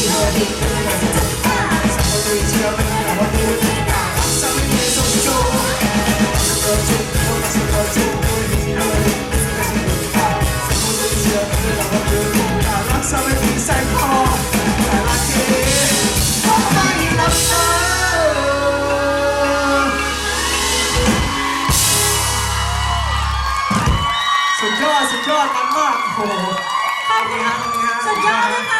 สุดยอด สุดยอดมันมากโอ้โหขอบคุณครับขอบคุณครับ สุดยอดนะคะ